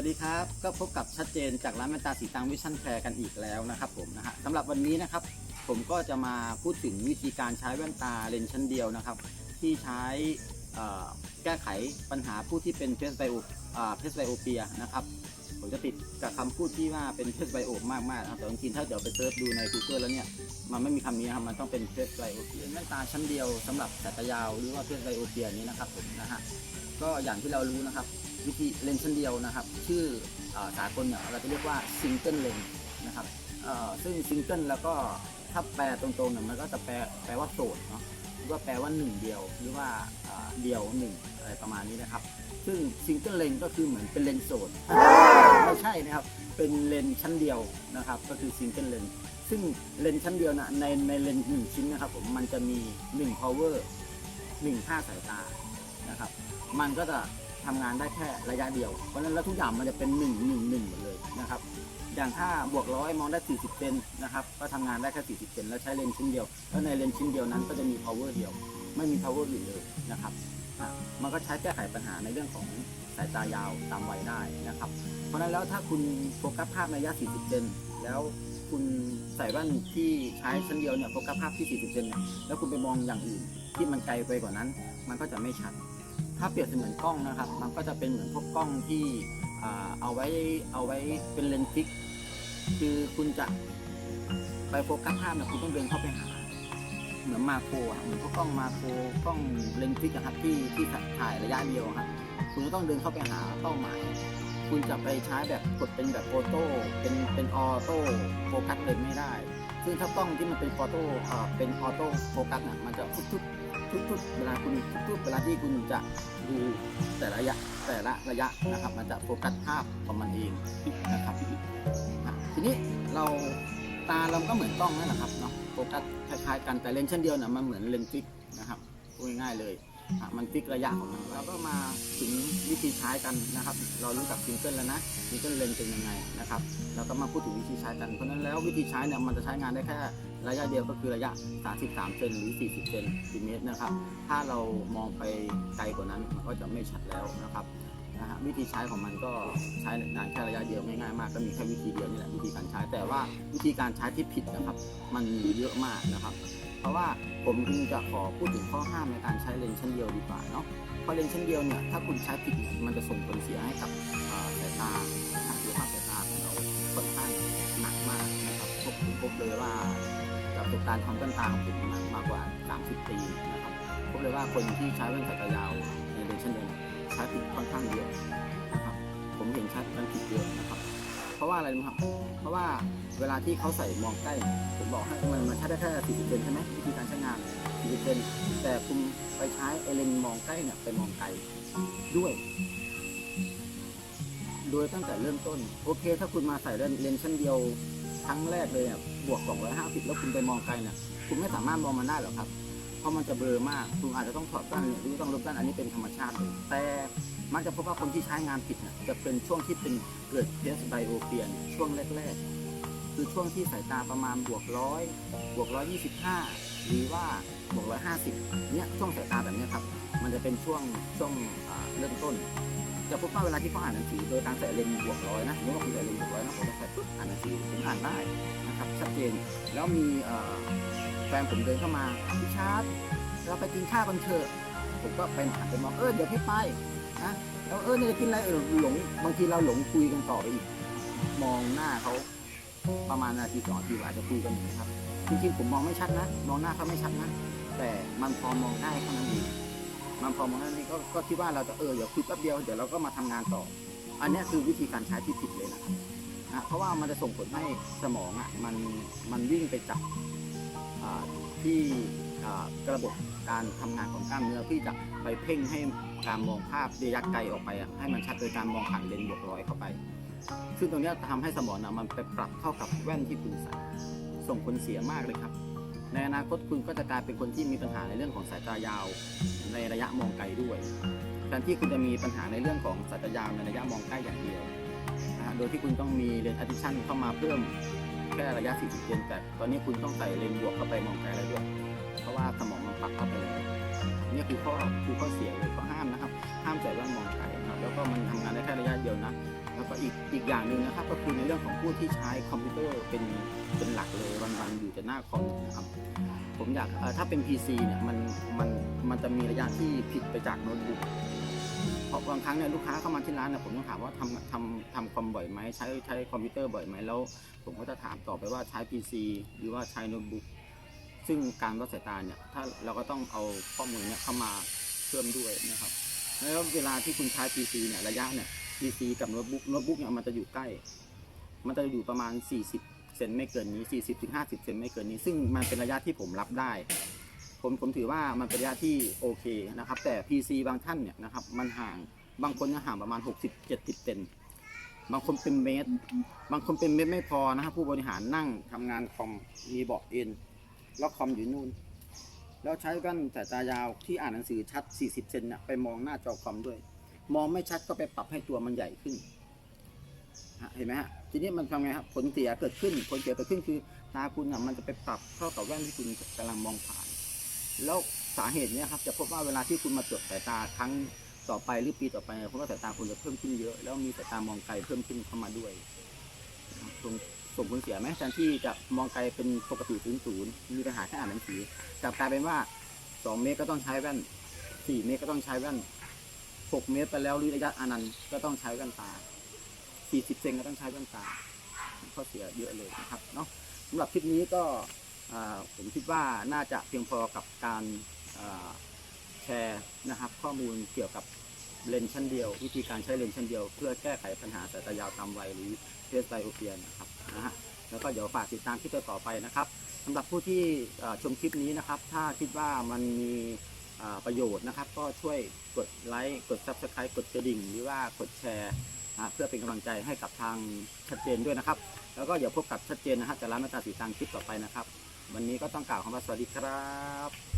วัสดีครับ ก็พบกับชัดเจนจากร้านแว่นตาสีตังวิชั่นแคร์กันอีกแล้วนะครับผมนะฮะสำหรับวันนี้นะครับ ผมก็จะมาพูดถึงวิธีการใช้แว่นตาเลนส์ชั้นเดียวนะครับ ที่ใช้แก้ไขปัญหาผู้ที่เป็นเพสไบโอเพสไบโอเปียนะครับ ผมจะติดกับคำพูดที่ว่าเป็นเพสไบโอมากๆนะครับแต่จริงๆถ้าเดี๋ยวไปเซิร์ชดูใน Google แล้วเนี่ยมันไม่มีคำนี้นะครับมันต้องเป็นเพสไบโอเปียแว่นตาชั้นเดียวสำหรับสายตายาวหรือว่าเพสไบโอเปียนี้นะครับผมนะฮะก็อย่างที่เรารู้นะครับ วิธีเลนส์ชั้นเดียวนะครับ ชื่ออสากลเนี่ยเราจะเรียกว่าซิงเกิลเลนนะครับซึ่งซิงเกิลแล้วก็ถ้าแปลตรงๆเนี่ยมันก็จะแปลแปลว่าโสดเนาะหรือว่าแปลว่าหนึ่งเดียวหรือว่าเดียวหนึ่งอะไรประมาณนี้นะครับ ซึ่งซิงเกิลเลนก็คือเหมือนเป็นเลนส์โสดไม่ใช่นะครับเป็นเลนส์ชั้นเดียวนะครับ ก็คือซิงเกิลเลนซึ่งเลนส์ชั้นเดียวนะในในเลนส์หนึ่งชิ้นนะครับผมมันจะมี1 power 1ค่าสายตานะครับ มันก็จะ ทำงานได้แค่ระยะเดียว เพราะฉะนั้นแล้วทุกอย่างมันจะเป็น1 1 1หมดเลยนะครับ อย่างถ้าบวกร้อยมองได้ 40เซนนะครับ ก็ทำงานได้แค่ 40เซนแล้วใช้เลนส์ชิ้นเดียว แล้วในเลนส์ชิ้นเดียวนั้นก็จะมี power เดียว ไม่มี power อื่นเลยนะครับอะมันก็ใช้แก้ไขปัญหาในเรื่องของสายตายาวตามวัยได้นะครับ เพราะฉะนั้นแล้วถ้าคุณโฟกัสภาพในระยะ 40เซนแล้วคุณใส่แว่นที่ใช้ชั้นเดียวเนี่ยโฟกัสภาพที่ 40เซนเนี่ยแล้วคุณไปมองอย่างอื่นที่มันไกลไปกว่านั้น มันก็จะไม่ชัด ถ้าเปรียบเสมือนกล้องนะครับ มันก็จะเป็นเหมือนพวกกล้องที่เอาไว้เอาไว้เป็นเลนส์ฟิก คือคุณจะไปโฟกัสภาพเนี่ยคุณต้องเดินเข้าไปหา เหมือนมาโครอะเหมือนพวกกล้องมาโครกล้องเลนส์ฟิกอะครับที่ที่ถ่ายระยะเดียวครับ คุณก็ต้องเดินเข้าไปหาเป้าหมาย คุณจะไปใช้แบบกดเป็นแบบโฟโต้เป็นเป็นออโต้โฟกัสเลยไม่ได้ ซึ่งถ้ากล้องที่มันเป็นออโต้เป็นออโต้โฟกัสน่ะมันจะทุบๆ ทุกๆเวลาคุณทุกๆเวลาที่คุณจะดูแต่ละระยะแต่ละระยะนะครับ มันจะโฟกัสภาพของมันเองนะครับทีนี้เราตาเราก็เหมือนกล้องนั่นแหละครับเนาะโฟกัสคล้ายๆกันแต่เลนส์เช่นเดียวน่ะมันเหมือนเลนส์ฟิกนะครับง่ายๆเลย มันฟิกระยะของมันแล้วก็มาถึงวิธีใช้กันนะครับ เรารู้จักซิงเกิลแล้วนะซิงเกิลเลนเป็นยังไงนะครับเราก็มาพูดถึงวิธีใช้กันเพราะฉะนั้นแล้ววิธีใช้เนี่ยมันจะใช้งานได้แค่ระยะเดียวก็คือระยะ 33 เซนหรือ 40 เซนติเมตรนะครับ ถ้าเรามองไปไกลกว่านั้นมันก็จะไม่ชัดแล้วนะครับนะฮะวิธีใช้ของมันก็ใช้งานแค่ระยะเดียวง่ายๆมากก็มีแค่วิธีเดียวนี่แหละวิธีการใช้แต่ว่าวิธีการใช้ที่ผิดนะครับ มันมีเยอะมากนะครับ เพราะว่าผมจะขอพูดถึงข้อห้ามในการใช้เลนส์ชั้นเดียวดีกว่าเนาะเพราะเลนส์ชั้นเดียวเนี่ยถ้าคุณใช้ผิดเนี่ยมันจะส่งผลเสียให้กับสายตาทางสุขภาพสายตาของเราค่อนข้างหนักมากนะครับพบผมพบเลยว่าจากประสบการณ์ความต้นตาของผมมามากกว่า 30 ปีนะครับพบเลยว่าคนที่ใช้แว่นสายตายาวในเลนส์ชั้นเดียวใช้ผิดค่อนข้างเยอะ ราะว่าอะไรรู้ครับ เพราะว่าเวลาที่เขาใส่มองใกล้ ผมบอกให้มันมันใช้ได้แค่40เซนใช่ไหมวิธีการใช้งาน40เซนแต่คุณไปใช้ไอเลนมองใกล้เนี่ยไปมองไกลด้วยโดยตั้งแต่เริ่มต้น โอเค ถ้าคุณมาใส่เลนส์เลนชั้นเดียวครั้งแรกเลยเนี่ยบวก 250 แล้วคุณไปมองไกลเนี่ยคุณไม่สามารถมองมันได้หรอกครับ เพราะมันจะเบลอมาก คุณอาจจะต้องถอดแว่นหรือต้องลบแว่นอันนี้เป็นธรรมชาติ แต่ มักจะพบว่าคนที่ใช้งานผิดนี่ยจะเป็นช่วงที่เป็นเกิดเพสไบโอเปียนช่วงแรกๆ คือช่วงที่สายตาประมาณบวกร้อยบวกร้อยยี่สิบห้าหรือว่าบวกร้อยห้าสิบเนี่ยช่วงสายตาแบบนี้ครับ มันจะเป็นช่วงช่วงเริ่มต้น จะพบว่าเวลาที่เขาอ่านหนังสือโดยการใส่เลนส์บวกร้อยนะสมมติว่าคุณใส่เลนส์บวกร้อยนะผมจะใส่ปุ๊บอ่านหนังสือผมอ่านได้นะครับชัดเจนแล้วมีแฟนผมเดินเข้ามาพี่ชาร์ตเราไปกินข้าวกันเถอะผมก็ไปหันไปมองเออเดี๋ยวพี่ไป นะแล้วเออเนี่ยจะกินอะไรเออหลงบางทีเราหลงคุยกันต่อไปอีก มองหน้าเขาประมาณนาทีสองนาทีอาจจะคุยกันอยู่นะครับจริงๆผมมองไม่ชัดนะ มองหน้าเขาไม่ชัดนะ แต่มันพอมองได้เท่านั้นเองมันพอมองได้นี่ก็ก็คิดว่าเราจะเออเดี๋ยวคุยแป๊บเดียวเดี๋ยวเราก็มาทำงานต่อ อันนี้คือวิธีการใช้ที่ผิดเลยนะครับนะเพราะว่ามันจะส่งผลให้สมองอะมันมันวิ่งไปจับที่ ระบบการทำงานของกล้ามเนื้อที่จะไปเพ่งให้การมองภาพระยะไกลออกไป ให้มันชัดโดยการมองผ่านเลนส์บวกร้อยเข้าไป ซึ่งตรงนี้ยทำให้สมองนะมันไปปรับเข้ากับแว่นที่คุณใส่ส่งผลเสียมากเลยครับ ในอนาคตคุณก็จะกลายเป็นคนที่มีปัญหาในเรื่องของสายตายาว ในระยะมองไกลด้วยแทนที่คุณจะมีปัญหาในเรื่องของสายตายาวในระยะมองใกล้อย่างเดียวนะโดยที่คุณต้องมีเลนส์ addition เข้ามาเพิ่มแค่ระยะ 40เซนแต่ตอนนี้คุณต้องใส่เลนส์บวกเข้าไปมองไกลแล้วด้วย ราะว่าสมองมันปรับเข้าไปแล้วนี่คือข้อคือข้อเสียเลยข้อห้ามนะครับ ห้ามใส่แว่นมองไกลนะครับแล้วก็มันทำงานได้แค่ระยะเดียวนะแล้วก็อีกอีกอย่างหนึ่งนะครับ ก็คือในเรื่องของผู้ที่ใช้คอมพิวเตอร์เป็นเป็นหลักเลยวันๆอยู่แต่หน้าคอมนะครับผมอยากถ้าเป็น PC เนี่ยมันมันมันจะมีระยะที่ผิดไปจากโน้ตบุ๊กเพราะบางครั้งเนี่ยลูกค้าเข้ามาที่ร้านเนี่ยผมต้องถามว่าทำทำทำคอมบ่อยไหมใช้ใช้คอมพิวเตอร์บ่อยไหมแล้ว ผมก็จะถามต่อไปว่าใช้ PC หรือว่าใช้โน้ตบุ๊ก ซึ่งการวัดสายตาเนี่ยถ้าเราก็ต้องเอาข้อมูลเนี่ยเข้ามาเพิ่มด้วยนะครับ แล้วเวลาที่คุณใช้ PC เนี่ยระยะเนี่ย PC กับโน้ตบุ๊กโน้ตบุ๊กเนี่ยมันจะอยู่ใกล้ มันจะอยู่ประมาณ 40เซนไม่เกินนี้ 40ถึง50เซนไม่เกินนี้ ซึ่งมันเป็นระยะที่ผมรับได้ ผมผมถือว่ามันเป็นระยะที่โอเคนะครับ แต่ PC บางท่านเนี่ยนะครับมันห่างบางคนเนี่ยห่างประมาณ 60 70เซนบางคนเป็นเมตร บางคนเป็นเมตรไม่พอนะครับผู้บริหารนั่งทำงานคอมมีเบาะเอ็น แล้วคอมอยู่นู่น แล้วใช้แว่นสายตายาวที่อ่านหนังสือชัด 40 เซนเนี่ยไปมองหน้าจอคอมด้วย มองไม่ชัดก็ไปปรับให้ตัวมันใหญ่ขึ้นเห็นไหมฮะทีนี้มันทำไงครับผลเสียเกิดขึ้น ผลเสียเกิดขึ้นคือตาคุณอะมันจะไปปรับเข้ากับแว่นที่คุณกำลังมองผ่าน แล้วสาเหตุเนี้ยครับจะพบว่าเวลาที่คุณมาตรวจสายตาครั้งต่อไปหรือปีต่อไปเพราะว่าสายตาคุณจะเพิ่มขึ้นเยอะ แล้วมีสายตามองไกลเพิ่มขึ้นเข้ามาด้วยนะครับส่ง ส่งผลเสียไหมแทนที่จะมองไกลเป็นปกติศูนย์ศูนย์มีปัญหาแค่อ่านหนังสือกลับกลายเป็นว่าสองเมตรก็ต้องใช้แว่นสี่เมตรก็ต้องใช้แว่นหกเมตรไปแล้วหรือระยะอนันต์ก็ต้องใช้แว่นตา40เซนก็ต้องใช้แว่นตาข้อเสียเยอะเลยนะครับเนาะสำหรับคลิปนี้ก็ผมคิดว่าน่าจะเพียงพอกับการแชร์นะครับ ข้อมูลเกี่ยวกับเลนส์ชั้นเดียว วิธีการใช้เลนส์ชั้นเดียว เพื่อแก้ไขปัญหาสายตายาวตามวัยหรือเพสไบโอเปียนะครับ นะฮะแล้วก็เดี๋ยวฝากติดตามคลิปต่อไปนะครับสำหรับผู้ที่ชมคลิปนี้นะครับ ถ้าคิดว่ามันมีประโยชน์นะครับ ก็ช่วยกดไลค์กด Subscribe กดกระดิ่งหรือว่ากดแชร์เพื่อเป็นกำลังใจให้กับทางชัดเจนด้วยนะครับ แล้วก็เดี๋ยวพบกับชัดเจนนะฮะจากร้านมาตาสีตังคลิปต่อไปนะครับ วันนี้ก็ต้องกล่าวคำว่าสวัสดีครับ